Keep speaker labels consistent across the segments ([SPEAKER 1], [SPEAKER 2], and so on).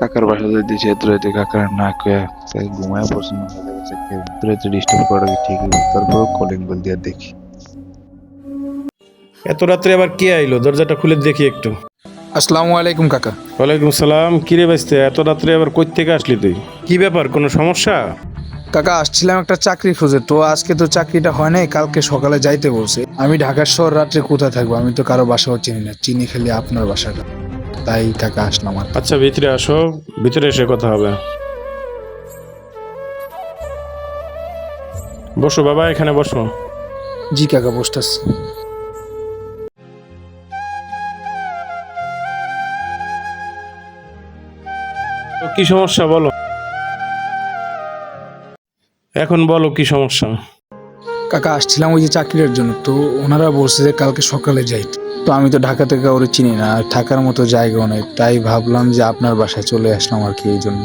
[SPEAKER 1] কাকার বাসা যদি এত রাতে কাকার না কয়ে তাই ঘুমায় পছন্দ হয়ে গেছে এত রাতে ডিস্টার্ব করা কি ঠিকই তারপর কলিং বেল দিয়ে দেখি।
[SPEAKER 2] এত রাত্রে আবার কে আইলো? দরজাটা খুলে দেখি একটু।
[SPEAKER 3] আসসালামু আলাইকুম কাকা।
[SPEAKER 2] ওয়ালাইকুম সালাম। কিরে বাইস্তে এত রাত্রে আবার কই থেকে আসলি তুই? কি ব্যাপার কোনো সমস্যা?
[SPEAKER 3] কাকা আসছিলাম একটা চাকরি খুঁজে। তো আজকে তো চাকরিটা হয় নাই কালকে সকালে যাইতে বলছে। আমি ঢাকার শহর রাত্রে কোথায় থাকব? আমি তো কারও বাসাও চিনি না। চিনি খালি আপনার বাসাটা। তাই কাকা আসলাম আর
[SPEAKER 2] আচ্ছা ভিতরে আসো ভিতরে এসে কথা হবে। বসো বাবা এখানে বসো।
[SPEAKER 3] জি কাকা বসতেছি।
[SPEAKER 2] কি সমস্যা বলো? এখন বলো কি সমস্যা?
[SPEAKER 3] কাকা আসছিলাম ওই যে চাকরির জন্য তো ওনারা বলছে যে কালকে সকালে যাইতে। তো আমি তো ঢাকা থেকে ওরে চিনি না আর থাকার মতো জায়গাও নেই। তাই ভাবলাম যে আপনার বাসায় চলে আসলাম আর কি এই জন্য।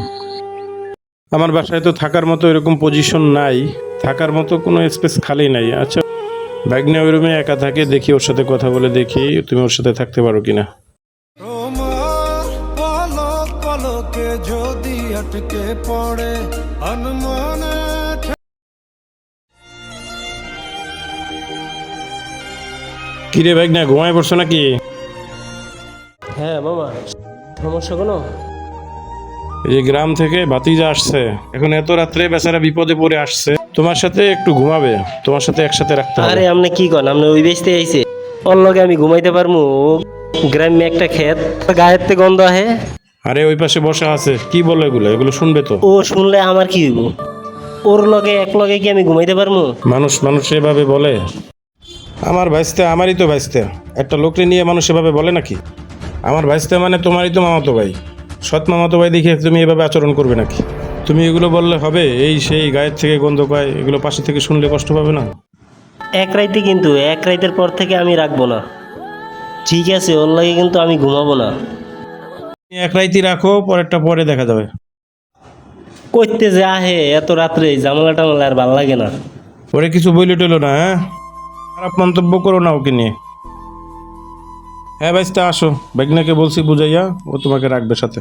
[SPEAKER 2] আমার বাসায় তো থাকার মতো এরকম পজিশন নাই থাকার মতো কোনো স্পেস খালি নাই। আচ্ছা ব্যাগনে ওই রুমে একা থাকে দেখি ওর সাথে কথা বলে দেখি তুমি ওর সাথে থাকতে পারো কিনা।
[SPEAKER 4] যদি আটকে পড়ে
[SPEAKER 2] কিরে ব্যাগ না ঘুমায় পড়ছো নাকি?
[SPEAKER 5] হ্যাঁ মামা সমস্যা কোনো?
[SPEAKER 2] এই যে গ্রাম থেকে ভাতিজা আসছে এখন এত রাত্রে বেচারা বিপদে পড়ে আসছে। তোমার সাথে একটু ঘুমাবে তোমার সাথে একসাথে রাখতে হবে।
[SPEAKER 5] আরে আপনি কি করেন আপনি ওই বেচতে আইছে। ওর লগে আমি ঘুমাইতে পারমু? গ্রামে একটা ক্ষেত গায়ের থেকে গন্ধ আহে।
[SPEAKER 2] আরে ওই পাশে বসা আছে কি বলো এগুলো? এগুলো শুনবে তো।
[SPEAKER 5] ও শুনলে আমার কি হইব? ওর লগে এক লগে কি আমি ঘুমাইতে পারমু?
[SPEAKER 2] মানুষ মানুষ এভাবে বলে। আমার ভাইস্তে আমারই তো ভাইস্তে। একটা লোককে নিয়ে মানুষ এভাবে বলে নাকি? আমার ভাইস্তে মানে তোমারই তো মামাতো ভাই। সৎ মামাতো ভাই দেখে তুমি এভাবে আচরণ করবে নাকি? তুমি এগুলো বললে হবে এই সেই গায়ের থেকে গন্ধ পায় এগুলো পাশে থেকে শুনলে কষ্ট পাবে না?
[SPEAKER 5] এক রাইতে কিন্তু এক রাইতের পর থেকে আমি রাখব না। ঠিক আছে ওর লাগে কিন্তু আমি ঘুমাবো না।
[SPEAKER 2] তুমি এক রাইতি রাখো পরেরটা পরে দেখা যাবে।
[SPEAKER 5] করতে যে আহে এত রাত্রে জামালা টামালা আর ভালো লাগে না।
[SPEAKER 2] ওরে কিছু বইলে টইলো না হ্যাঁ? খারাপ মন্তব্য করো না ওকে নিয়ে। হ্যাঁ ভাইস্তা আসো। বেগনাকে বলছি বুঝাইয়া ও তোমাকে রাখবে সাথে।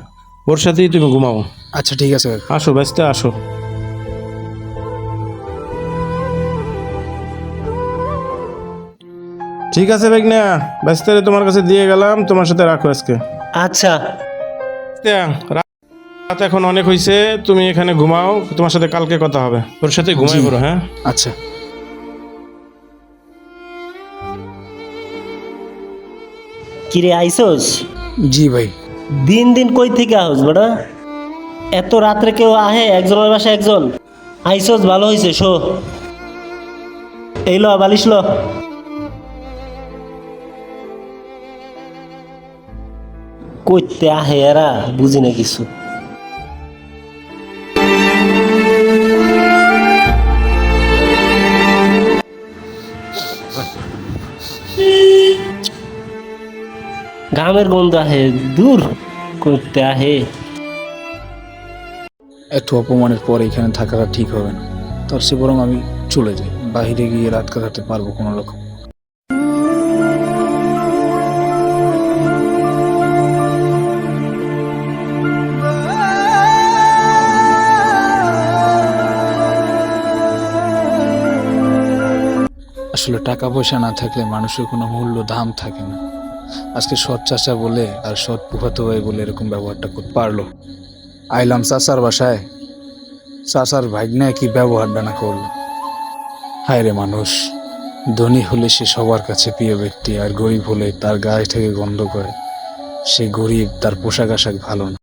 [SPEAKER 2] ওর সাথেই তুমি ঘুমাও।
[SPEAKER 3] আচ্ছা ঠিক আছে
[SPEAKER 2] আসো ব্যস্তে আসো। ঠিক আছে বেগনা ব্যস্তারে তোমার কাছে দিয়ে গেলাম তোমার সাথে রাখো আজকে।
[SPEAKER 5] আচ্ছা।
[SPEAKER 2] রাত এখন অনেক হয়েছে তুমি এখানে ঘুমাও তোমার সাথে কালকে কথা হবে। ওর সাথে ঘুমাই। পড়ো হ্যাঁ?
[SPEAKER 3] আচ্ছা।
[SPEAKER 5] কিরে আইসোস?
[SPEAKER 3] জি ভাই।
[SPEAKER 5] দিন দিন কই থেকে আহস বড়া এত রাত্রে কেউ আহে একজনের বাসা একজন? আইসোস ভালো হয়েছে শো। এই ল বালিশ ল। কইতে আহে এরা বুঝি না কিছু। ঘামের গন্ধ আহে, দূর করতে আহে।
[SPEAKER 3] এত অপমানের পর এখানে থাকাটা ঠিক হবে না। তার সে বরং আমি চলে যাই বাইরে গিয়ে রাত কাটাতে পারব কোনো রকম আসলে টাকা পয়সা না থাকলে মানুষের কোনো মূল্য, দাম থাকে না। আজকে সৎ চাচা বলে আর সৎ পুফাতো ভাই বলে এরকম ব্যবহারটা করতে পারল। আইলাম চাচার বাসায়। চাচার ভাগ্নায় কি ব্যবহার না করল? হায় রে মানুষ, ধনী হলে সে সবার কাছে প্রিয় ব্যক্তি, আর গরিব হলে তার গায়ে থেকে গন্ধ করে। সে গরিব, তার পোশাক আশাক ভালো না।